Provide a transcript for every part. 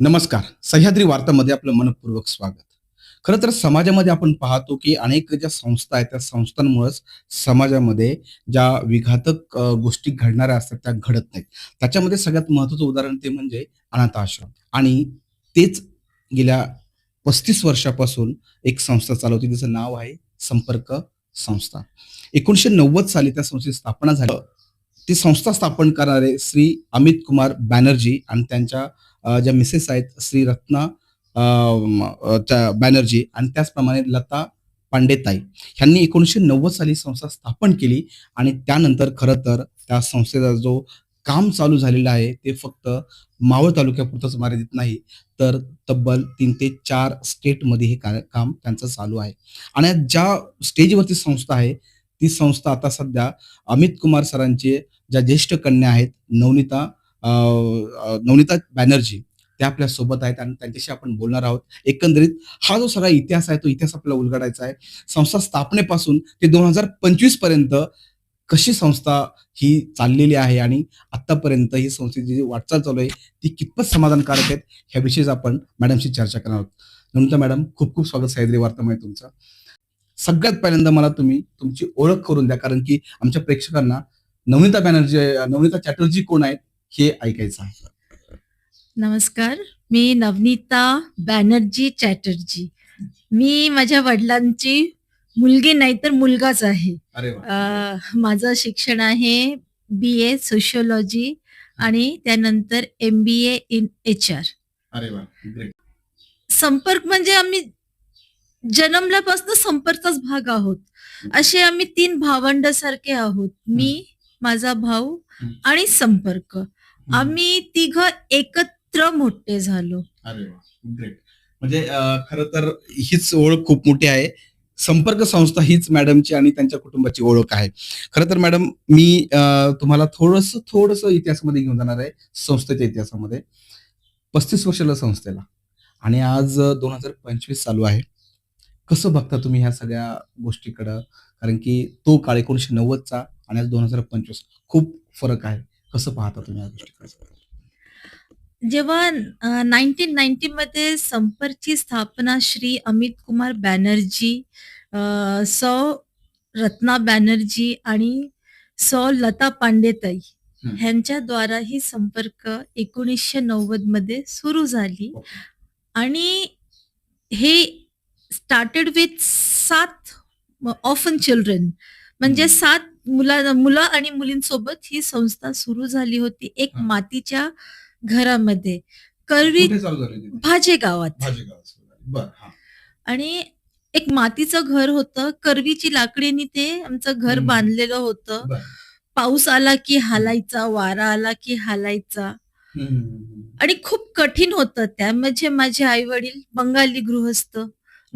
नमस्कार. सह्याद्री वार्तामध्ये आपलं मनपूर्वक स्वागत. खरं तर समाजामध्ये आपण पाहतो की अनेक ज्या संस्था आहेत त्या संस्थांमुळेच समाजामध्ये ज्या विघातक गोष्टी घडणाऱ्या असतात त्या घडत नाहीत. त्याच्यामध्ये सगळ्यात महत्वाचं उदाहरण ते म्हणजे अनाथ आश्रम. आणि तेच गेल्या पस्तीस वर्षापासून एक संस्था चालवते तिचं नाव आहे संपर्क संस्था. एकोणीशे नव्वद साली त्या संस्थेची स्थापना झाली. ती संस्था स्थापन करणारे श्री अमित कुमार बॅनर्जी आणि त्यांच्या ज्या मिसेस आहेत श्री रत्ना त्या बॅनर्जी आणि त्याचप्रमाणे लता पांडेताई. ह्यांनी एकोणीसशे नव्वद साली संस्था स्थापन केली आणि त्यानंतर खरं तर त्या संस्थेचा जो काम चालू झालेलं आहे ते फक्त मावळ तालुक्यापुरतंच मर्यादित नाही तर तब्बल तीन ते चार स्टेटमध्ये हे का- काम त्यांचं चालू आहे. आणि ज्या स्टेजवरती संस्था आहे ती संस्था आता सध्या अमित कुमार सरांचे ज्या ज्येष्ठ कन्या आहेत नवनीता नवनीता बॅनर्जी त्या आपल्यासोबत आहेत आणि त्यांच्याशी आपण बोलणार आहोत. एकंदरीत हा जो सगळा इतिहास आहे तो इतिहास आपल्याला उलगडायचा आहे. संस्था स्थापनेपासून ते दोन हजार पंचवीसपर्यंत कशी संस्था ही चाललेली आहे आणि आतापर्यंत ही संस्थेची जी वाटचाल चालू आहे ती कितपत समाधानकारक आहेत ह्याविषयीच आपण मॅडमशी चर्चा करणार आहोत. नमिता मॅडम खूप खूप स्वागत सह्याद्री वार्तामध्ये तुमचं. सगळ्यात पहिल्यांदा मला तुम्ही तुमची ओळख करून द्या कारण की आमच्या प्रेक्षकांना नवनीता बॅनर्जी नवनीता चॅटर्जी कोण आहेत हे ऐकायचं आहे. नमस्कार मी नवनीता बॅनर्जी चॅटर्जी. मी माझ्या वडिलांची मुलगी नाही तर मुलगाच आहे. अरे अ, माझं शिक्षण आहे बी ए सोशिओलॉजी आणि त्यानंतर M B A in H R अरे वा ग्रेट संपर्क म्हणजे आम्ही जन्मल्यापासून संपर्कचाच भाग आहोत. असे आम्ही तीन भावंड सारखे आहोत. मी माझा भाऊ. आणि संपर्क. आम्ही तिघ एकत्र मोठे झालो. अरे ग्रेट म्हणजे खरं तर हीच ओळख खूप मोठी आहे. संपर्क संस्था हीच मॅडमची आणि त्यांच्या कुटुंबाची ओळख आहे. खरं तर मॅडम मी तुम्हाला थोडस थोडस इतिहासामध्ये घेऊन जाणार आहे संस्थेच्या इतिहासामध्ये. पस्तीस वर्षाला संस्थेला. आणि आज दोन हजार पंचवीस चालू आहे. कसं बघता तुम्ही ह्या सगळ्या गोष्टीकडं? कारण की तो काळ एकोणीशे नव्वदचा आणि आज दोन हजार पंचवीस. खूप फरक आहे. कसं पाहता तुम्ही या गोष्टीकडे जेव्हा नाईन्टीन नाईन्टी मध्ये संपर्कची स्थापना श्री अमित कुमार बॅनर्जी अ, सौ रत्ना बॅनर्जी आणि सौ लता पांडेताई हं. ह्यांच्याद्वारा ही संपर्क एकोणीसशे नव्वदमध्ये सुरू झाली ओके. आणि हे स्टार्टेड विथ सात ऑफन चिल्ड्रन म्हणजे हं. सात मुला मुलं आणि मुलींसोबत ही संस्था सुरू झाली होती एक हं. मातीच्या घरामध्ये करवी कुठे चालू झाली ती? भाजे गावात भाजीगावात सुरू झाली. बरं हा आणि एक मातीचं घर होतं करवीची लाकडीने ते आमचं घर हम्म. बांधलेलं होतं बरं पाऊस आला की हालायचा वारा आला की हालायचा हम्म, हम्म, हम्म. आणि खूप कठीण होतं त्या म्हणजे माझे आई वडील बंगाली गृहस्थ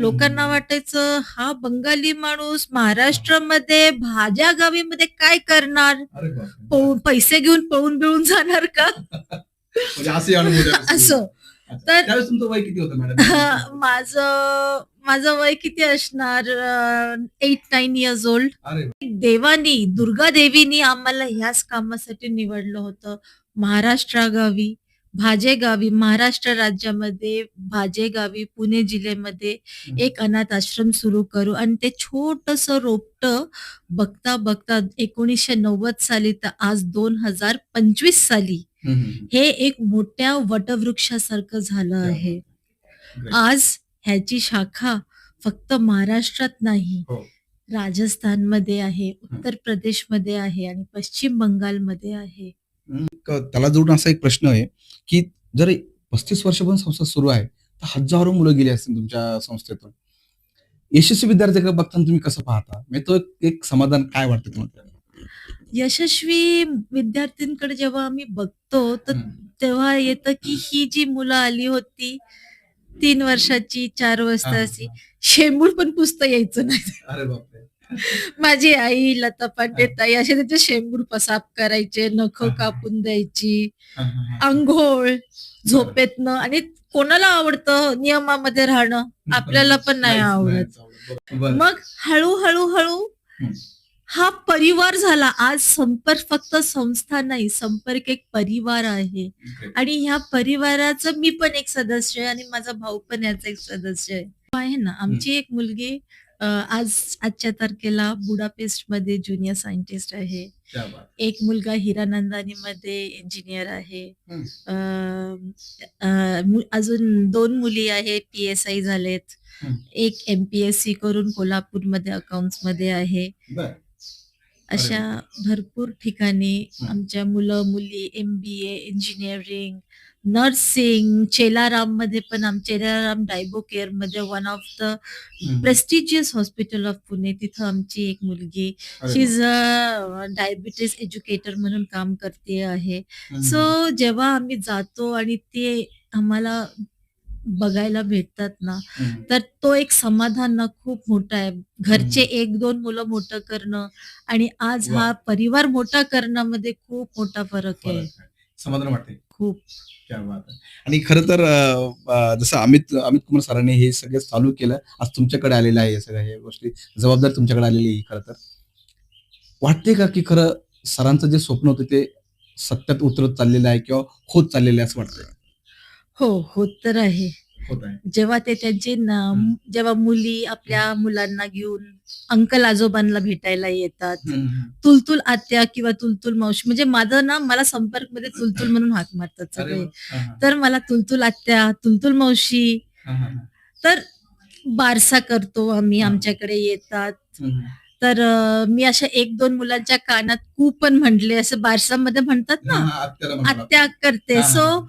लोकांना. वाटायचं हा बंगाली माणूस महाराष्ट्रामध्ये भाज्या गावीमध्ये काय करणार. पळून पैसे घेऊन पळून बिळून जाणार का? म्हणजे असे. तर- वय किती होतं मॅडम? माझं माझं वय किती असणार? Eight nine years old. देवानी दुर्गा देवीनी आम्हाला ह्याच कामासाठी निवडलं होतं. महाराष्ट्रागावी. भाजेगावी महाराष्ट्र राज्यामध्ये भाजेगावी पुणे जिल्ह्यामध्ये एक अनाथ आश्रम सुरू करू आणि ते छोटस रोपट बघता बघता एकोणीसशे नव्वद साली तर आज दोन हजार पंचवीस साली हे एक मोठ्या वटवृक्षासारखं झालं. आहे. आज ह्याची शाखा फक्त महाराष्ट्रात नाही हो. राजस्थानमध्ये आहे उत्तर प्रदेशमध्ये आहे आणि पश्चिम बंगालमध्ये आहे क- त्याला जोडून असा एक प्रश्न आहे की जर पस्तीस वर्षापासून संस्था सुरू आहे तर हजारो मुलं गेली असतील तुमच्या संस्थेतून. यशस्वी विद्यार्थ्याकडे बघताना तुम्ही कसं पाहता? म्हणजे तो एक- समाधान काय वाटतं तुम्हाला यशस्वी विद्यार्थ्यांकडे जेव्हा आम्ही बघतो तर. तेव्हा येतं की ही जी मुलं आली होती तीन वर्षाची चार वर्षाची हा. शेंबूड पण पुसता यायचं नाही. अरे बापरे. माझी आई लता पांडे ताई असे त्याचे शेंबूड पसाप करायचे नख. कापून द्यायची. आंघोळ झोपेतनं. आणि कोणाला आवडतं नियमामध्ये राहणं? आपल्याला पण नाही आवडत. मग हळू हळू हळू हं. परिवार झाला. आज संपर्क फक्त संस्था नाही संपर्क एक परिवार आहे. आणि ह्या परिवाराचं मी पण एक सदस्य आहे आणि माझा भाऊ पण याचा एक सदस्य आहे. आहे ना आमची एक मुलगी आज आजच्या तारखेला बुडापेस्टमध्ये ज्युनियर सायंटिस्ट आहे. एक मुलगा हिरानंदानी मध्ये इंजिनियर आहे. अजून दोन मुली आहे पी एस आय झालेत. एक एमपीएससी करून कोल्हापूरमध्ये अकाउंट्समध्ये आहे. अशा भरपूर ठिकाणी. आमच्या मुलं मुली M B A engineering nursing चेलाराममध्ये पण आम चेलाराम डायबो केअरमध्ये one of the. Prestigious hospital of Pune तिथं आमची एक मुलगी she. Is a diabetes educator म्हणून काम करते आहे. सो जेव्हा आम्ही जातो आणि ते आम्हाला बघायला भेटतात ना. तर तो एक समाधान ना खूप मोठा आहे घरचे. एक दोन मुलं मोठं करणं आणि आज. हा परिवार मोठा करण्यामध्ये खूप मोठा फरक आहे. समाधान वाटते खूप क्या बात आहे आणि खरं तर जसं अमित अमित कुमार सरांनी हे सगळं चालू केलं आज तुमच्याकडे आलेलं आहे हे सगळ्या हे गोष्टी जबाबदारी तुमच्याकडे आलेली आहे खरं तर वाटते का की खरं सरांचं जे स्वप्न होतं ते सत्यात उतरत चाललेलं आहे किंवा होत चाललेलं आहे असं वाटतंय हो होत तर आहे होत आहे जेव्हा ते त्यांचे न- जेव्हा मुली आपल्या मुलांना घेऊन अंकल आजोबांना भेटायला येतात तुलतुल आत्या किंवा तुलतुल मावशी म्हणजे माझं ना मला संपर्कमध्ये तुलतुल म्हणून हाक मारतात अरे सगळे वा. हा, हा. तर मला तुलतुल आत्या तुलतुल मावशी हा, हा, हा. तर बारसा करतो आम्ही हा. आमच्याकडे येतात हम्म. तर अं, मी अशा एक दोन मुलांच्या कानात कू पण म्हटले असं बारसामध्ये म्हणतात ना हा, आत्याला. आत्या करते हा, सो हा.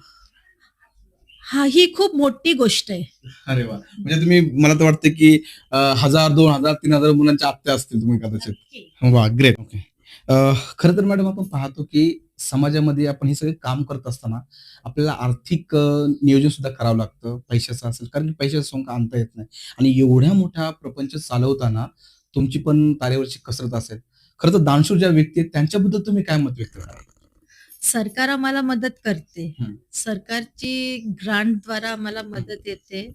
हा ही खूप मोठी गोष्ट आहे. अरे वा. म्हणजे तुम्ही मला तर वाटतं की अं, हजार दोन हजार तीन हजार मुलांच्या आत्या असतील तुम्ही कदाचित. वा ग्रेट ओके खरं तर मॅडम आपण पाहतो की समाजामध्ये आपण हे सगळे काम करत असताना आपल्याला आर्थिक अं, नियोजन सुद्धा करावं लागतं. पैशाचं असेल कारण की पैशाचं सोंग आणता येत नाही. आणि एवढ्या मोठा प्रपंच चालवताना तुमची पण तारेवरची कसरत असेल. खरं तर दानशूर ज्या व्यक्ती आहेत त्यांच्याबद्दल तुम्ही काय मत व्यक्त करा सरकार आम्हाला मदत करते. सरकारची ग्रांट द्वारा आम्हाला मदत येते.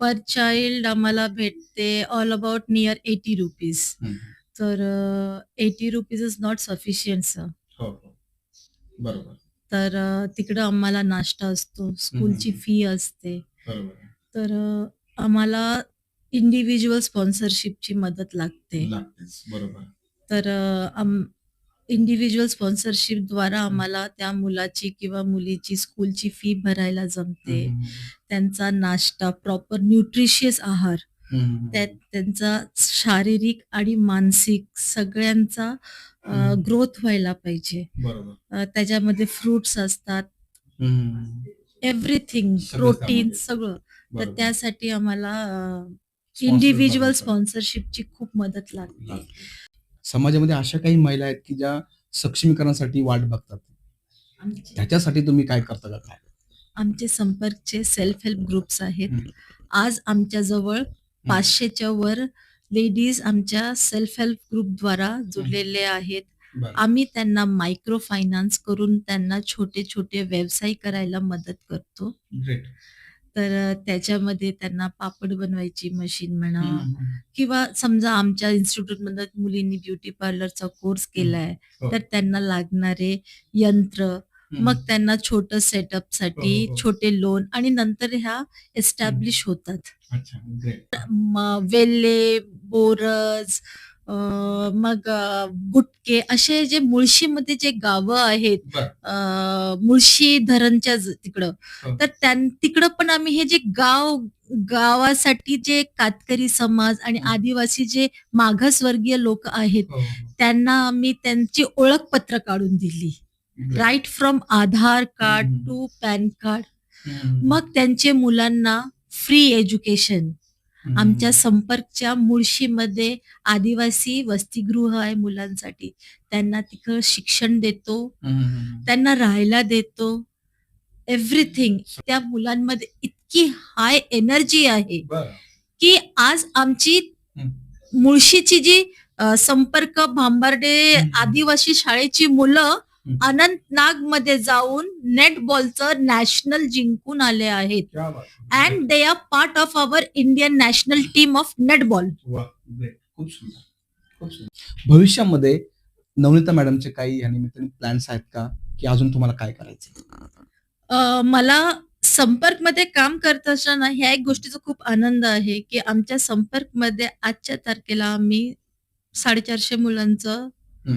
पर चाइल्ड आम्हाला भेटते all about near eighty rupees तर eighty rupees is not sufficient sir हो हो. बरोबर. तर अ, तिकडं आम्हाला नाश्ता असतो स्कूलची हम्म. फी असते. बरोबर. तर अ, आम्हाला इंडिव्हिज्युअल स्पॉन्सरशिपची मदत लागते. लागतेच. बरोबर. तर इंडिव्हिज्युअल स्पॉन्सरशिप द्वारा आम्हाला त्या मुलाची किंवा मुलीची स्कूलची फी भरायला जमते त्यांचा नाश्ता प्रॉपर न्यूट्रिशियस आहार त्यात त्यांचा शारीरिक आणि मानसिक सगळ्यांचा. ग्रोथ व्हायला पाहिजे बरोबर अ, त्याच्यामध्ये फ्रुट्स असतात एव्हरीथिंग सगळं प्रोटीन. सगळं तर बरोबर. त्यासाठी आम्हाला इंडिव्हिज्युअल लागतात. स्पॉन्सरशिपची खूप मदत लागते लागते. समाजामध्ये अशा काही महिला आहेत की ज्या सक्षमीकरणासाठी वाट बघतात. त्याच्यासाठी तुम्ही काय करता का? काय आमचे संपर्कचे सेल्फ हेल्प ग्रुप्स आहेत. आज आमच्या जवळ पाचशेच्या वर लेडीज आमच्या सेल्फ हेल्प ग्रुपद्वारा जुडलेले आहेत. आम्ही त्यांना मायक्रो फायनान्स करून त्यांना छोटे छोटे व्यवसाय करायला मदत करतो. तर त्याच्यामध्ये त्यांना पापड बनवायची मशीन म्हणा हम्म. किंवा समजा आमच्या इन्स्टिट्यूटमध्ये मुलींनी ब्युटी पार्लरचा कोर्स केलाय हो. तर त्यांना लागणारे यंत्र मग त्यांना छोट सेटअपसाठी हो, हो, हो. छोटे लोन आणि नंतर ह्या एस्टॅब्लिश होतात अच्छा ग्रेट म- वेल्हे बोरज अं, मग अं, गुटके असे जे मुळशीमध्ये जे गावं आहेत बर अं, मुळशी धरणच्या ज- तिकडं हो. तर त्यां तिकडं पण आम्ही हे जे गाव गावासाठी जे कातकरी समाज आणि. आदिवासी जे मागासवर्गीय लोक आहेत हो, हो. त्यांना आम्ही त्यांची ओळखपत्र काढून दिली. Right from Aadhaar card hmm. To PAN card hmm. मग त्यांचे मुलांना फ्री एज्युकेशन. आमच्या संपर्कच्या मुळशीमध्ये आदिवासी वसतिगृह आहे मुलांसाठी त्यांना तिकडं शिक्षण देतो. त्यांना राहायला देतो एव्हरीथिंग त्या मुलांमध्ये इतकी हाय एनर्जी आहे. की आज आमची. मुळशीची जी संपर्क भांबार्डे. आदिवासी शाळेची मुलं हम्म. अनंतनागमध्ये जाऊन नेटबॉलचं नॅशनल जिंकून आले आहेत. And they are part of our Indian national team of netball. भविष्यामध्ये नवनीता मॅडमचे काही या निमित्ताने प्लॅन्स आहेत का की अजून तुम्हाला काय करायचं मला संपर्कमध्ये काम करत असताना ह्या एक गोष्टीचा खूप आनंद आहे की आमच्या संपर्कमध्ये आजच्या तारखेला आम्ही साडेचारशे मुलांचं.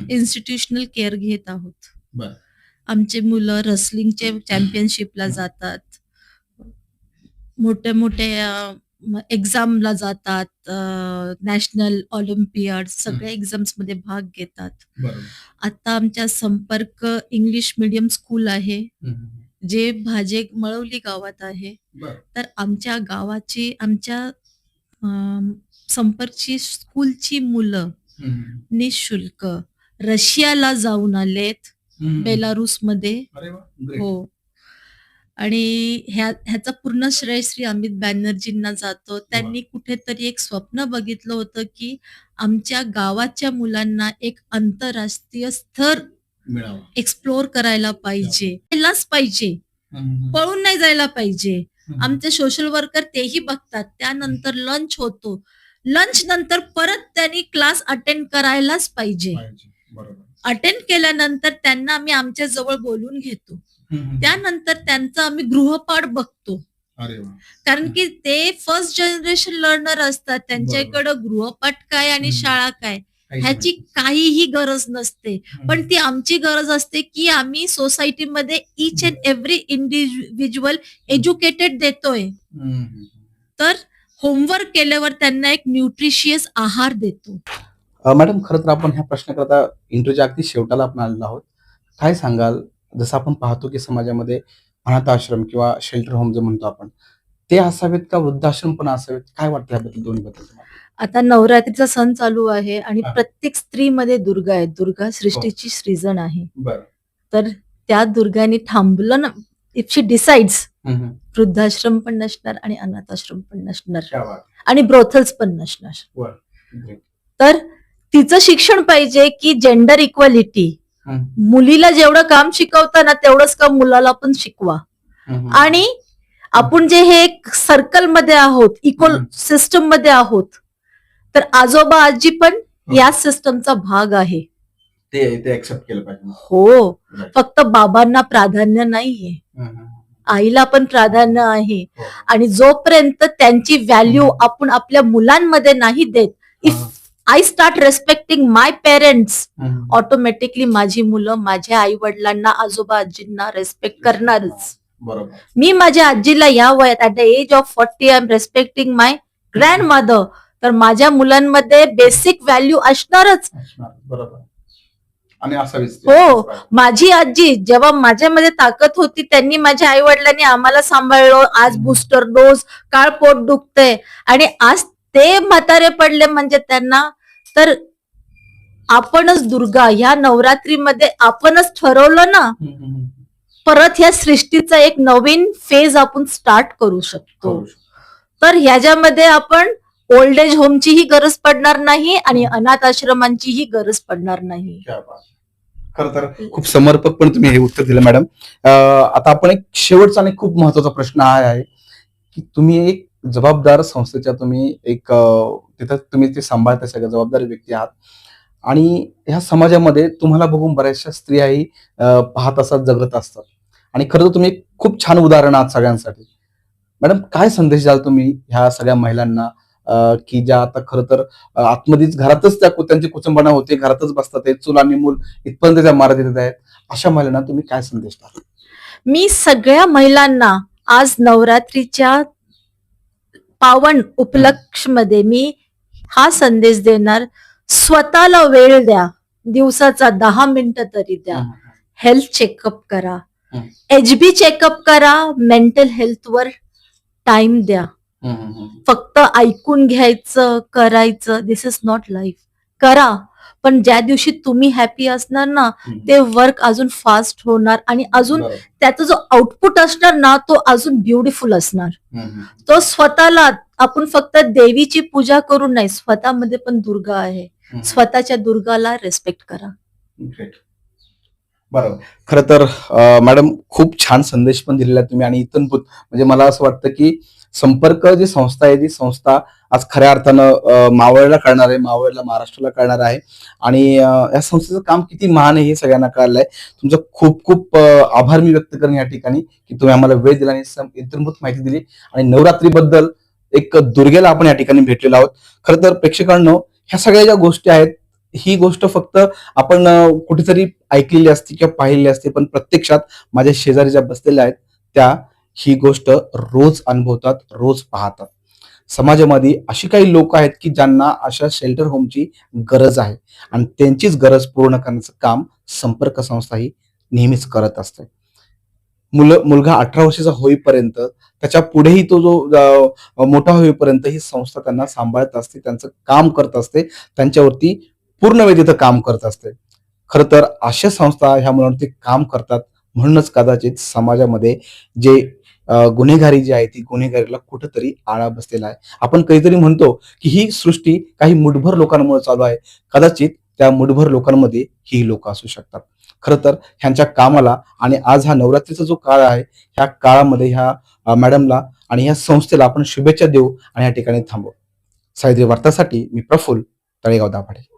इन्स्टिट्यूशनल केअर घेत आहोत बरं. आमचे मुलं रेसलिंगचे चॅम्पियनशिपला जातात मोठ्या मोठ्या एक्झामला जातात नॅशनल ऑलिम्पियाड सगळ्या एक्झाम्समध्ये भाग घेतात आता आमच्या संपर्क इंग्लिश मीडियम स्कूल आहे. जे भाजे मळवली गावात आहे. तर आमच्या गावाची आमच्या संपर्कची स्कूलची मुलं. निशुल्क रशियाला जाऊन आलेत. बेलारूसमध्ये. हो. आणि ह्या ह्याचा पूर्ण श्रेय श्री अमित बॅनर्जींना जातो. त्यांनी कुठेतरी एक स्वप्न बघितलं होतं की आमच्या गावाच्या मुलांना एक आंतरराष्ट्रीय स्तर मिळावा. एक्सप्लोर करायला पाहिजे. जायलाच पाहिजे. पळून नाही जायला पाहिजे. आमचे सोशल वर्कर तेही बघतात. त्यानंतर लंच होतो. लंच नंतर परत त्यांनी क्लास अटेंड करायलाच पाहिजे. पाहिजे. बरोबर. अटेंड केल्यानंतर त्यांना आम्ही आमच्या जवळ बोलून घेतो. त्यानंतर त्यांचा आम्ही गृहपाठ बघतो कारण की ते फर्स्ट जनरेशन लर्नर असतात त्यांच्याकडे गृहपाठ काय आणि. शाळा काय ह्याची. काहीही गरज नसते. पण ती आमची गरज असते की आम्ही सोसायटीमध्ये each and every individual educated देतोय. तर होमवर्क केल्यावर त्यांना एक न्यूट्रिशियस आहार देतो मॅडम खरं तर आपण ह्या प्रश्नाकरता इंटरव्ह्यूच्या अगदी शेवटाला आपण आलेलो आहोत काय सांगाल जसं आपण पाहतो की समाजामध्ये अनाथ आश्रम किंवा शेल्टर होम जे म्हणतो आपण ते असावेत का वृद्धाश्रम पण असावेत काय वाटतं याबद्दल दोन्ही बद्दल? आता नवरात्रीचा सण चालू आहे आणि हा. प्रत्येक स्त्रीमध्ये दुर्गा आहे दुर्गा सृष्टीची सृजन आहे बरं तर त्या दुर्गाने थांबलं ना इफ शी डिसाइड्स हम्म. वृद्धाश्रम पण नसणार आणि अनाथ आश्रम पण नसणार. आणि ब्रोथल्स पण नसणार. तर तिचं शिक्षण पाहिजे की जेंडर इक्वालिटी. मुलीला जेवढं काम शिकवताना तेवढंच काम मुलाला पण शिकवा. आणि आपण जे हे एक सर्कलमध्ये आहोत हम्म. सिस्टममध्ये आहोत तर आजोबा आजी पण या सिस्टमचा भाग आहे ते ते ऍक्सेप्ट केलं पाहिजे हो. फक्त बाबांना प्राधान्य नाहीये. आईला पण प्राधान्य आहे हो. आणि जोपर्यंत त्यांची व्हॅल्यू. आपण आपल्या मुलांमध्ये नाही देत if. I start respecting my parents. Automatically माझी मुलं माझ्या आई वडिलांना आजोबा आजींना रेस्पेक्ट करणारच. बरोबर. मी माझ्या आजीला या वयात at the age of forty I am respecting my grandmother तर माझ्या मुलांमध्ये बेसिक व्हॅल्यू असणारच. हो. माझी आजी जेव्हा माझ्यामध्ये ताकद होती त्यांनी माझ्या आई वडिलांनी आम्हाला सांभाळलं. आज. बुस्टर डोस काळ पोट दुखतंय. आणि आज ते म्हातारे पडले म्हणजे त्यांना तर आपणच दुर्गा ह्या नवरात्रीमध्ये आपणच ठरवलं ना. परत ह्या सृष्टीचा एक नवीन फेज आपण स्टार्ट करू शकतो. तर ह्याच्यामध्ये आपण ओल्ड एज होमचीही गरज पडणार नाही आणि अनाथ आश्रमांचीही गरज पडणार नाही. खरं तर खूप समर्पकपणे तुम्ही हे उत्तर दिलं मॅडम आता आपण एक शेवटचा आणि खूप महत्त्वाचा प्रश्न हा आहे की तुम्ही एक जबाबदार संस्थेच्या तुम्ही एक तिथं तुम्ही ते सांभाळता सगळ्या जबाबदार व्यक्ती आहात. आणि ह्या समाजामध्ये तुम्हाला बघून बऱ्याचशा स्त्रियाही पाहत असतात जगत असतात. आणि खरं तर तुम्ही खूप छान उदाहरण आहात सगळ्यांसाठी. मॅडम काय संदेश द्याल तुम्ही ह्या सगळ्या महिलांना की ज्या आता खरं तर अं, आतमध्येच घरातच त्या त्यांची कुचंबना होते घरातच बसतात ते चूल आणि मूल इथपर्यंत त्या मारत येत आहेत. अशा महिलांना तुम्ही काय संदेश द्याल? मी सगळ्या महिलांना आज नवरात्रीच्या पावन उपलक्षमध्ये मी हा संदेश देणार. स्वतःला वेळ द्या. दिवसाचा दहा मिनिटं तरी द्या. हेल्थ चेकअप करा. हं. एच बी चेकअप करा. मेंटल हेल्थवर टाइम द्या. फक्त ऐकून घ्यायचं करायचं. दिस इज नॉट लाईफ करा. पण ज्या दिवशी तुम्ही हॅपी असणार ना ते वर्क अजून फास्ट होणार आणि अजून त्याचा जो आउटपुट असणार ना तो अजून ब्युटिफुल असणार. तो स्वतःला आपण फक्त देवीची पूजा करून नाही स्वतःमध्ये पण दुर्गा आहे. स्वतःच्या दुर्गाला रेस्पेक्ट करा. बरोबर. खरं तर मॅडम खूप छान संदेश पण दिलेला आहे तुम्ही आणि इथूनभूत म्हणजे मला असं वाटतं की संपर्क जी संस्था आहे ती संस्था आज खऱ्या अर्थानं मावळला कळणार आहे मावळला महाराष्ट्राला कळणार आहे आणि या संस्थेचं काम किती महान आहे हे सगळ्यांना कळलंय. तुमचं खूप खूप आभार मी व्यक्त करेन या ठिकाणी की तुम्ही आम्हाला वेळ दिला आणि इतरभूत माहिती दिली आणि नवरात्रीबद्दल एक दुर्गेला आपण या ठिकाणी भेटलेलो आहोत. खरं तर प्रेक्षकांनो ह्या सगळ्या ज्या गोष्टी आहेत ही गोष्ट फक्त आपण कुठेतरी ऐकलेली असते किंवा पाहिलेली असते पण प्रत्यक्षात माझ्या शेजारी ज्या बसलेल्या आहेत त्या ही गोष्ट रोज अनुभवतात रोज पाहतात. समाजामध्ये अशी काही लोक आहेत की ज्यांना अशा शेल्टर होमची गरज आहे आणि त्यांचीच गरज पूर्ण करण्याचं काम संपर्क संस्था ही नेहमीच करत असते. मुलं मुलगा अठरा वर्षाचा होईपर्यंत त्याच्या पुढेही तो जो मोठा होईपर्यंत ही संस्था त्यांना सांभाळत असते त्यांचं काम करत असते त्यांच्यावरती पूर्ण वेळ तिथं काम करत असते. खरं तर अशा संस्था ह्या मुलांवरती काम करतात म्हणूनच कदाचित समाजामध्ये जे गुन्हेगारी जी आहे ती गुन्हेगारीला कुठंतरी आळा बसलेला आहे. आपण कधीतरी म्हणतो की ही सृष्टी काही मुठभर लोकांमुळे चालू आहे. कदाचित त्या मुठभर लोकांमध्ये ही लोक असू शकतात. खर तर ह्यांच्या कामाला आणि आज हा नवरात्रीचा जो काळ आहे ह्या काळामध्ये ह्या मॅडमला आणि ह्या संस्थेला आपण शुभेच्छा देऊ आणि या ठिकाणी थांबू साहित्य वार्तासाठी मी प्रफुल्ल तळेगाव दाभाडे.